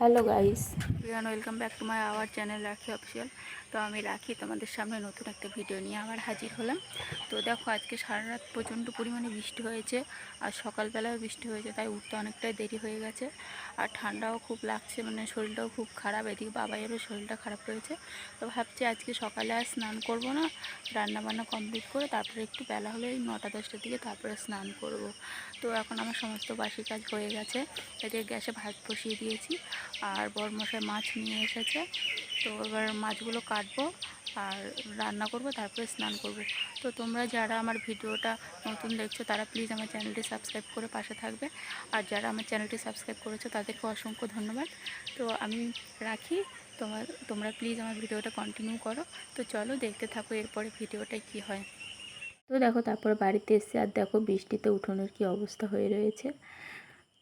Hello guys. Priyan, welcome back to my our channel Rakhi official. তো আমি রাখি তোমাদের সামনে নতুন একটা ভিডিও নিয়ে আবার হাজির হলাম। তো দেখো, আজকে সারা রাত প্রচণ্ড পরিমাণে বৃষ্টি হয়েছে আর সকালবেলাও বৃষ্টি হয়েছে, তাই উঠতে অনেকটাই দেরি হয়ে গেছে। আর ঠান্ডাও খুব লাগছে মানে শরীরটাও খুব খারাপ, এদিকে বাবাইয়েরও শরীরটা খারাপ রয়েছে তো ভাবছি আজকে সকালে আর স্নান করব না রান্না বান্না কমপ্লিট করে তারপরে একটু বেলা হলে নটা দশটার দিকে তারপরে স্নান করব। তো এখন আমার সমস্ত বাসি কাজ হয়ে গেছে এদিকে গ্যাসে ভাত বসিয়ে দিয়েছি। আর বরমশাই মাছ নিয়ে এসেছে। তো এবার মাছগুলো কাটবো আর রান্না করব, তারপরে স্নান করব। তো তোমরা যারা আমার ভিডিওটা নতুন দেখছ, তারা প্লিজ আমার চ্যানেলটি সাবস্ক্রাইব করে পাশে থাকবে। আর যারা আমার চ্যানেলটি সাবস্ক্রাইব করেছ, তাদেরকে অসংখ্য ধন্যবাদ। তো আমি রাখি। তোমার, তোমরা প্লিজ আমার ভিডিওটা কন্টিনিউ করো। তো চলো দেখতে থাকো এরপরে ভিডিওটায় কি হয়। তো দেখো, তারপর বাড়িতে এসে আর দেখো বৃষ্টিতে উঠোনের কি অবস্থা হয়ে রয়েছে।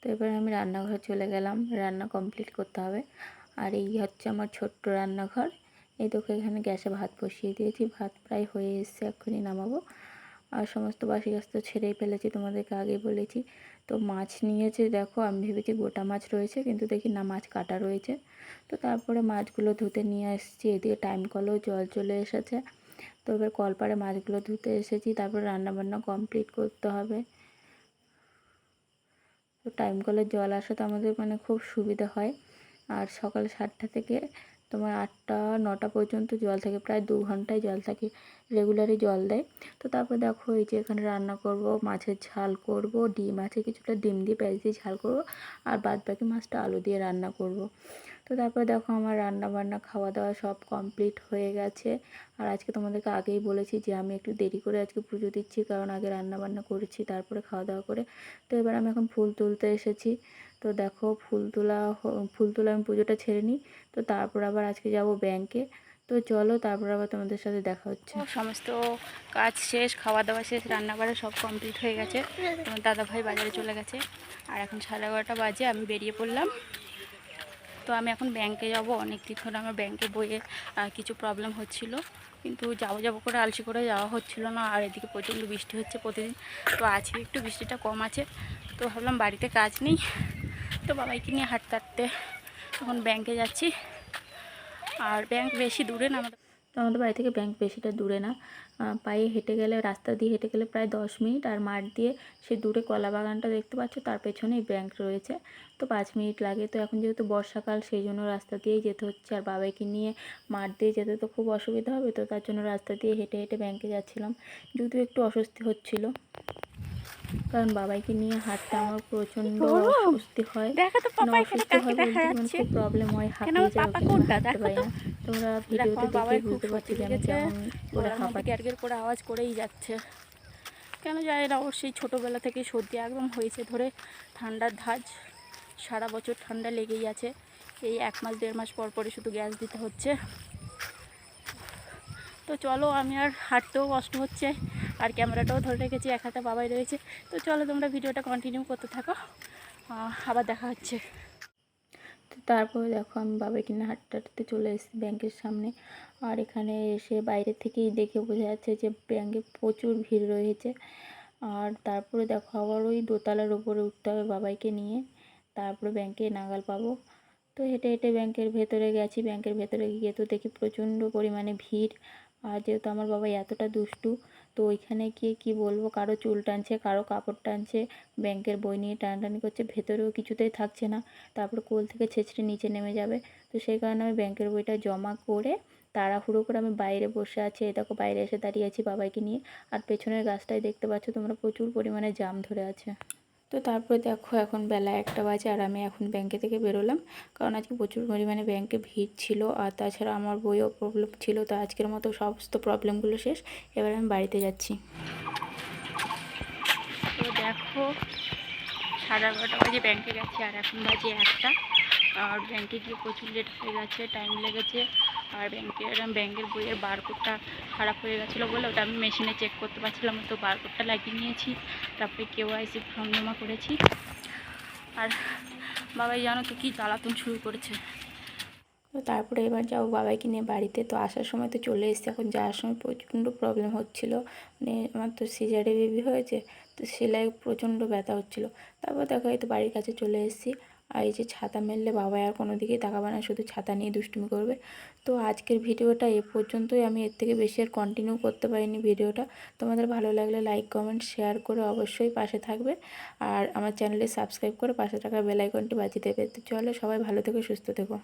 তো এবার আমি রান্নাঘর চলে গেলাম। রান্না কমপ্লিট করতে হবে। আর এই হচ্ছে আমার ছোট্ট রান্নাঘর। এই দেখো, এখানে গ্যাসে ভাত বসিয়ে দিয়েছি। ভাত প্রায় হয়ে এসছে, এক্ষুনি নামাবো। আর সমস্ত বাসি গাছ তো ছেড়েই ফেলেছি, তোমাদেরকে আগেই বলেছি। তো মাছ নিয়েছে, দেখো, আমি ভেবেছি গোটা মাছ রয়েছে, কিন্তু দেখি না, মাছ কাটা রয়েছে। তো তারপরে মাছগুলো ধুতে নিয়ে এসেছি। এদিকে টাইম কলেও জল চলে এসেছে। তো এবার কলপাড়ে মাছগুলো ধুতে এসেছি। তারপর রান্নাবান্না কমপ্লিট করতে হবে। তো টাইম কলের জল আসাতে আমাদের মানে খুব সুবিধা হয়। আর সকাল সাতটা থেকে তোমার আটটা, নটা পর্যন্ত জল থাকে, প্রায় দু ঘন্টায় জল থাকে রেগুলারই জল দেয়। তো তারপর দেখো এই যে এখানে রান্না করব, মাছের ঝাল করব, ডিম আছে, কিছুটা ডিম দিয়ে পেঁয়াজ দিয়ে ঝাল করব, আর বাদ বাকি মাছটা আলু দিয়ে রান্না করব। তো তারপরে দেখো আমার রান্না বান্না খাওয়া দাওয়া সব কমপ্লিট হয়ে গেছে। আর আজকে তোমাদেরকে আগেই বলেছি যে আমি একটু দেরি করে আজকে পুজো দিচ্ছি, কারণ আগে রান্না বান্না করেছি, তারপরে খাওয়া দাওয়া করে। তো এবার আমি এখন ফুল তুলতে এসেছি। তো দেখো ফুল তোলা ফুল তোলা আমি পুজোটা ছেড়ে নিই। তো তারপর আবার আজকে যাব ব্যাংকে তো চলো তারপর আবার তোমাদের সাথে দেখা হচ্ছে। সমস্ত কাজ শেষ খাওয়া দাওয়া শেষ রান্না বাড়া সব কমপ্লিট হয়ে গেছে। তোমার দাদা ভাই বাজারে চলে গেছে। আর এখন সাড়ে এগারোটা বাজে, আমি বেরিয়ে পড়লাম। তো আমি এখন ব্যাংকে যাব। অনেক দিন ধরে আমার ব্যাংকে বইয়ে কিছু প্রবলেম হচ্ছিল। কিন্তু যাব যাব করে আলসি করে যাওয়া হচ্ছিল না। আর এদিকে প্রচণ্ড বৃষ্টি হচ্ছে প্রতিদিন। তো আজকে একটু, বৃষ্টিটা কম আছে। তো ভাবলাম বাড়িতে কাজ নেই। তো বাবাইকে নিয়ে হাঁটতে হাঁটতে এখন ব্যাংকে যাচ্ছি। আর ব্যাংক বেশি দূরে না, আমাদের আমাদের বাড়ি থেকে ব্যাংক বেশিটা দূরে না। পায়ে হেঁটে গেলে রাস্তা দিয়ে হেঁটে গেলে প্রায় দশ মিনিট আর মাঠ দিয়ে সে দূরে কলা বাগানটা দেখতে পাচ্ছ তার পেছনেই ব্যাংক রয়েছে। তো পাঁচ মিনিট লাগে। তো এখন যেহেতু বর্ষাকাল সেই জন্য রাস্তা দিয়েই যেতে হচ্ছে। আর বাবাইকে নিয়ে মাঠ দিয়ে যেতে তো খুব অসুবিধা হবে তো তার জন্য রাস্তা দিয়ে হেঁটে হেঁটে ব্যাংকে যাচ্ছিলাম। যদিও একটু অস্বস্তি হচ্ছিল কারণ বাবাইকে নিয়ে হাঁটতে আমার প্রচণ্ড অস্বস্তি হয়। মানে অসুস্থ হয় বলতে মানে খুব প্রবলেম হয় হাঁপিয়ে যায়? হাঁটতে পারি না। তোমরা ভিডিওতে দেখে বুঝতে পারছি সর্দি যে আমি লেগেছে কেমন করে ওরা গ্যার করে আওয়াজ করেই যাচ্ছে। কেন যায় না? ওর সেই ছোটোবেলা থেকে সর্দি একদম হয়েছে ধরে ঠান্ডার ধাজ সারা বছর ঠান্ডা লেগেই আছে। এই এক মাস দেড় মাস পর পরে শুধু গ্যাস দিতে হচ্ছে। তো চলো আমি আর হাঁটতেও কষ্ট হচ্ছে। আর ক্যামেরাটাও ধরে রেখেছি এক হাতে বাবাই রয়েছে। তো চলো তোমরা ভিডিওটা কন্টিনিউ করতে থাকো। আবার দেখা হচ্ছে। তারপরে দেখো আমি বাবা কিনা হাঁটতে হাঁটতে চলে এসেছি ব্যাংকের সামনে। আর এখানে এসে বাইরে থেকেই দেখে বোঝা যাচ্ছে যে ব্যাংকে প্রচুর ভিড় রয়েছে। আর তারপরে দেখো আবার ওই দোতলার ওপরে উঠতে হবে বাবাইকে নিয়ে। তারপরে ব্যাংকে নাগাল পাবো। তো হেঁটে হেঁটে ব্যাংকের ভেতরে গেছি। ব্যাংকের ভেতরে গিয়ে তো দেখি প্রচণ্ড পরিমাণে ভিড়। আর যেহেতু আমার বাবা এতটা দুষ্টু, তো ওইখানে গিয়ে কি বলব? কারও চুল টানছে, কারও কাপড় টানছে, ব্যাংকের বই নিয়ে টানাটানি করছে, ভেতরেও কিছুতেই থাকছে না। তারপর কোল থেকে ছেঁচড়ে নিচে নেমে যাবে। তো সেই কারণে আমি ব্যাংকের বইটা জমা করে তাড়াহুড়ো করে আমি বাইরে বসে আছি। এই দেখো, বাইরে এসে দাঁড়িয়ে আছি বাবাইকে নিয়ে। আর পেছনের গাছটায় দেখতে পাচ্ছ, তোমরা প্রচুর পরিমাণে জাম ধরে আছে। তো তারপরে দেখো এখন বেলা একটা বাজে আর আমি এখন ব্যাংকে থেকে বেরোলাম। কারণ আজকে প্রচুর পরিমাণে ব্যাংকে ভিড় ছিল আর তাছাড়া আমার বইও প্রবলেম ছিল। তো আজকের মতো সমস্ত প্রবলেমগুলো শেষ। এবার আমি বাড়িতে যাচ্ছি। তো দেখো, সাড়ে এগারোটা বাজে ব্যাংকে গেছি আর এখন বাজে একটা। আর ব্যাংকে গিয়ে প্রচুর লেট হয়ে গেছে টাইম লেগেছে। আর ব্যাংকের ব্যাংকের বইয়ের বারকোডটা খারাপ হয়ে গেছিল বলে ওটা আমি মেশিনে চেক করতে পারছিলাম, তো বারকোডটা লাগিয়ে নিয়েছি, তারপরে কেওয়াইসি ফর্ম জমা করেছি। আর বাবাই জানো তো কী জ্বালাতন শুরু করেছে। তো তারপরে এবার যাব বাবাইকে নিয়ে বাড়িতে, তো আসার সময় তো চলে এসেছি, এখন যাওয়ার সময় প্রচণ্ড প্রবলেম হচ্ছিল মানে আমার তো সিজারে বেবি হয়েছে, তো সেলাই প্রচণ্ড ব্যথা হচ্ছিল, তারপর দেখো এই তো বাড়ির কাছে চলে এসেছি আর এই যে ছাতা মেললে বাবা আর কোনো দিকেই তাকাবে না, শুধু ছাতা নিয়ে দুষ্টুমি করবে। তো আজকের ভিডিওটা এ পর্যন্তই, আমি এর থেকে বেশি আর কন্টিনিউ করতে পারিনি ভিডিওটা। তোমাদের ভালো লাগলে লাইক কমেন্ট শেয়ার করে অবশ্যই পাশে থাকবে। আর আমার চ্যানেলে সাবস্ক্রাইব করে পাশে থাকা বেল আইকনটি বাজিয়ে দেবে। তো চলো সবাই ভালো থেকো, সুস্থ থেকো।